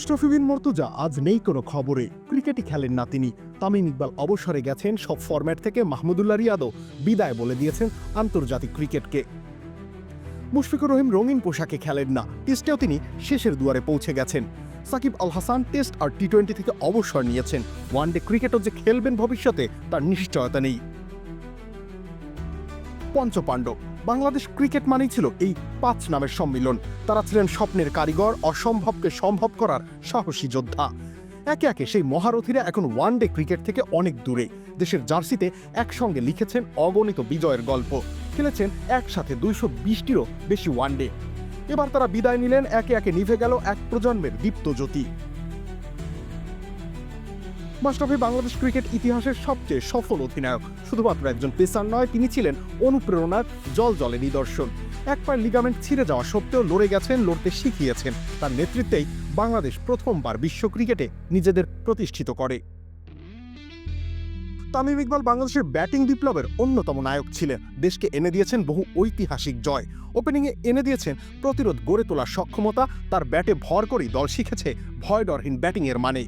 মাশরাফি বিন মর্তুজা আজ নেই কোনো খবরে। ক্রিকেটই খেলেন না তিনি। তামিম ইকবাল অবসরে গেছেন, সব ফরম্যাট থেকে মাহমুদুল্লাহ রিয়াদও বিদায় বলে দিয়েছেন আন্তর্জাতিক ক্রিকেটকে। মুশফিকুর রহিম রঙিন পোশাকে খেলেন না। টেস্টেও তিনি শেষের দুয়ারে পৌঁছে গেছেন। সাকিব আল হাসান টেস্ট আর টি টোয়েন্টি থেকে অবসর নিয়েছেন। ওয়ানডে ক্রিকেটও যে খেলবেন ভবিষ্যতে, তার নিশ্চয়তা নেই। পঞ্চপাণ্ডব বাংলাদেশ ক্রিকেট মানেই ছিল এই পাঁচ নামের সম্মিলন। তারা ছিলেন স্বপ্নের কারিগর, অসম্ভবকে সম্ভব করার সাহসী যোদ্ধা। একে একে সেই মহারথীরা এখন ওয়ানডে ক্রিকেট থেকে অনেক দূরে। দেশের জার্সিতে একসঙ্গে লিখেছেন অগণিত বিজয়ের গল্প। খেলেছেন একসাথে দুইশো বিশটিরও বেশি ওয়ানডে এবার তারা বিদায় নিলেন, একে একে নিভে গেল এক প্রজন্মের দীপ্ত জ্যোতি। মাস্টাফি বাংলাদেশ ক্রিকেট ইতিহাসের সবচেয়ে সফল অধিনায়ক। শুধুমাত্র একজন পেসার নয়, তিনি ছিলেন অনুপ্রেরণার জল জলে নিদর্শন। এক পায়ের লিগামেন্ট ছিঁড়ে যাওয়া সত্ত্বেও লড়ে গেছেন, লড়তে শিখিয়েছেন। তার নেতৃত্বেই বাংলাদেশ প্রথমবার বিশ্ব ক্রিকেটে নিজেদের প্রতিষ্ঠিত করে। তামিম ইকবাল বাংলাদেশের ব্যাটিং বিপ্লবের অন্যতম নায়ক ছিলেন। দেশকে এনে দিয়েছেন বহু ঐতিহাসিক জয়। ওপেনিংয়ে এনে দিয়েছেন প্রতিরোধ গড়ে তোলার সক্ষমতা। তার ব্যাটে ভর করেই দল শিখেছে ভয় ডরহীন ব্যাটিংয়ের মানে।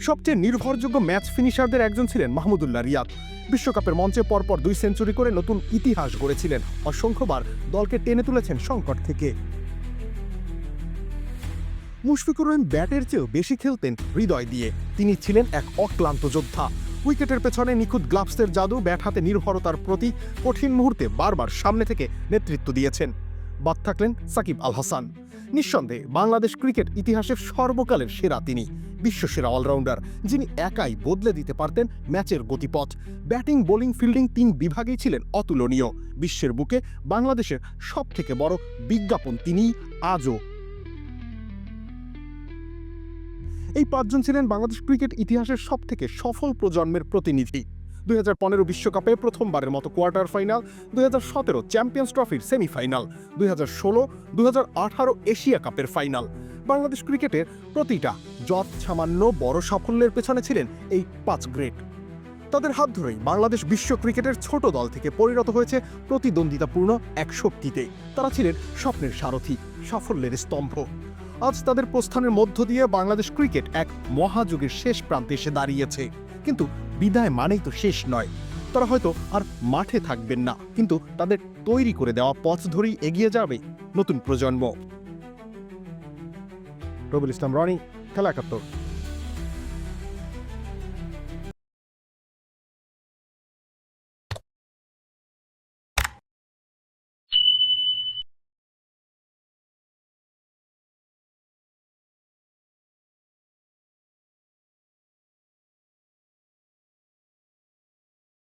সবচেয়ে নির্ভরযোগ্য ম্যাচ ফিনিশারদের একজন ছিলেন মাহমুদুল্লাহ রিয়াদ। বিশ্বকাপের মঞ্চে পরপর দুই সেঞ্চুরি করে নতুন ইতিহাস গড়েছিলেন। অসংখ্যবার দলকে টেনে তুলেছেন সংকট থেকে। মুশফিকুর রহিম ব্যাটের চেয়েও বেশি খেলতেন হৃদয় দিয়ে। তিনি ছিলেন এক অক্লান্ত যোদ্ধা। উইকেটের পেছনে নিখুঁত গ্লাভসের জাদু, ব্যাট হাতে নির্ভরতার প্রতি কঠিন মুহূর্তে বারবার সামনে থেকে নেতৃত্ব দিয়েছেন। বাদ থাকলেন সাকিব আল হাসান। নিঃসন্দেহে বাংলাদেশ ক্রিকেট ইতিহাসের সর্বকালের সেরা তিনি, বিশ্বসেরা অলরাউন্ডার, যিনি একাই বদলে দিতে পারতেন ম্যাচের গতিপথ। ব্যাটিং, বোলিং, ফিল্ডিং তিন বিভাগেই ছিলেন অতুলনীয়। বিশ্বের বুকে বাংলাদেশের সব থেকে বড় বিজ্ঞাপন তিনি আজও। এই পাঁচজন ছিলেন বাংলাদেশ ক্রিকেট ইতিহাসের সব থেকে সফল প্রজন্মের প্রতিনিধি। দুই হাজার পনেরো বিশ্বকাপে প্রথমবারের মতো কোয়ার্টার ফাইনাল, দুই হাজার সতেরো চ্যাম্পিয়ন্স ট্রফির সেমিফাইনাল, দুই হাজার ষোলো, দুই হাজার আঠারো এশিয়া কাপের ফাইনাল। বাংলাদেশ ক্রিকেটের প্রতিটা যৎ সামান্য বড় সাফল্যের পেছনে ছিলেন এই পাঁচ গ্রেট। তাদের হাত ধরেই বাংলাদেশ বিশ্ব ক্রিকেটের ছোট দল থেকে পরিণত হয়েছে প্রতিদ্বন্দ্বিতাপূর্ণ এক শক্তিতে তারা ছিলেন স্বপ্নের সারথি, সাফল্যের স্তম্ভ। আজ তাদের প্রস্থানের মধ্য দিয়ে বাংলাদেশ ক্রিকেট এক মহাযুগের শেষ প্রান্তে এসে দাঁড়িয়েছে। কিন্তু বিদায় মানেই তো শেষ নয়। তারা হয়তো আর মাঠে থাকবেন না, কিন্তু তাদের তৈরি করে দেওয়া পথ ধরেই এগিয়ে যাবে নতুন প্রজন্ম। রবুল ইসলাম, রনি, খেলা একাত্তর।